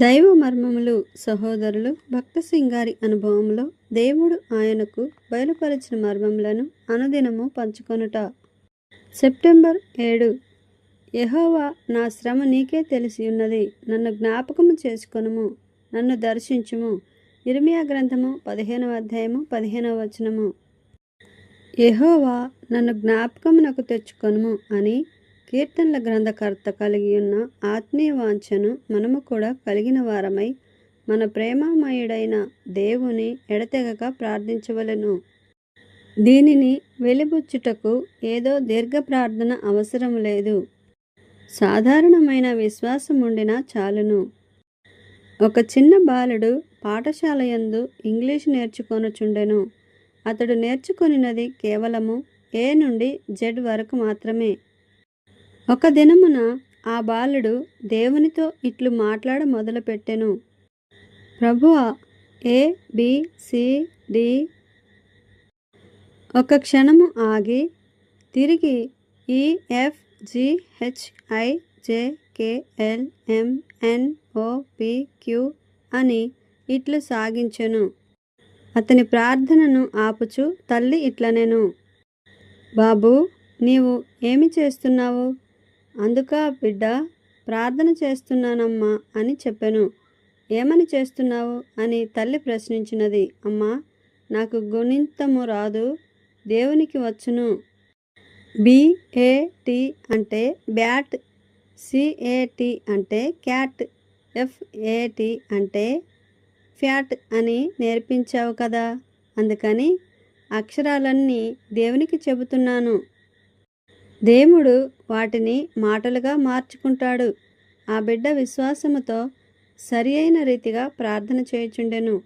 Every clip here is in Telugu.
దైవ మర్మములు సహోదరులు భక్త సింగారి అనుభవంలో దేవుడు ఆయనకు బయలుపరిచిన మర్మములను అనుదినము పంచుకొనుట. సెప్టెంబర్ ఏడు. యహోవా నా శ్రమ నీకే తెలిసి ఉన్నది నన్ను జ్ఞాపకము చేసుకొనుము నన్ను దర్శించుము. ఇర్మియా గ్రంథము పదిహేనవ అధ్యాయము పదిహేనవ వచనము. యహోవా నన్ను జ్ఞాపకమునకు తెచ్చుకొనుము అని కీర్తనల గ్రంథకర్త కలిగి ఉన్న ఆత్మీయ వాంఛను మనము కూడా కలిగిన వారమై మన ప్రేమామయుడైన దేవుని ఎడతెగక ప్రార్థించవలెను. దీనిని వెలిబుచ్చుటకు ఏదో దీర్ఘ ప్రార్థన అవసరం లేదు. సాధారణమైన విశ్వాసం ఉండినా చాలును. ఒక చిన్న బాలుడు పాఠశాల యందు ఇంగ్లీష్ నేర్చుకొనుచుండెను. అతడు నేర్చుకొనినది కేవలము ఏ నుండి జెడ్ వరకు మాత్రమే. ఒక దినమున ఆ బాలుడు దేవునితో ఇట్లు మాట్లాడ మొదలుపెట్టెను. ప్రభువ ఏ బి సి డి. ఒక క్షణము ఆగి తిరిగి ఈ F G H I J Q అని ఇట్లు సాగించెను. అతని ప్రార్థనను ఆపుచు తల్లి ఇట్లనెను. బాబు నీవు ఏమి చేస్తున్నావు? అందుక బిడ్డ ప్రార్థన చేస్తున్నానమ్మా అని చెప్పాను. ఏమని చేస్తున్నావు? అని తల్లి ప్రశ్నించినది. అమ్మా నాకు గుణింతము రాదు దేవునికి వచ్చును. బిఏటి అంటే బ్యాట్ సిఏటి అంటే క్యాట్ ఎఫ్ఏటి అంటే ఫ్యాట్ అని నేర్పించావు కదా? అందుకని అక్షరాలన్నీ దేవునికి చెబుతున్నాను. దేవుడు వాటిని మాటలుగా మార్చుకుంటాడు. ఆ బిడ్డ విశ్వాసముతో సరి అయిన రీతిగా ప్రార్థన చేయుచుండెను.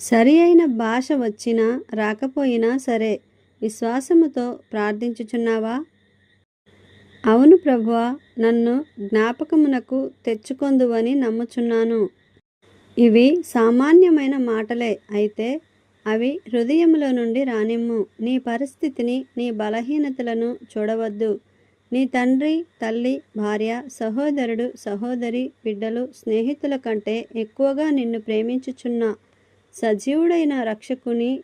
సరి అయిన భాష వచ్చినా రాకపోయినా సరే విశ్వాసముతో ప్రార్థించుచున్నావా? అవును ప్రభువా నన్ను జ్ఞాపకమునకు తెచ్చుకొందువని నమ్ముచున్నాను. ఇవి సామాన్యమైన మాటలే అయితే అవి హృదయములో నుండి రానిమ్ము. నీ పరిస్థితిని నీ బలహీనతలను చూడవద్దు. నీ తండ్రి తల్లి భార్య సహోదరుడు సహోదరి బిడ్డలు స్నేహితుల కంటే ఎక్కువగా నిన్ను ప్రేమించుచున్న. సజీవుడైన రక్షకుని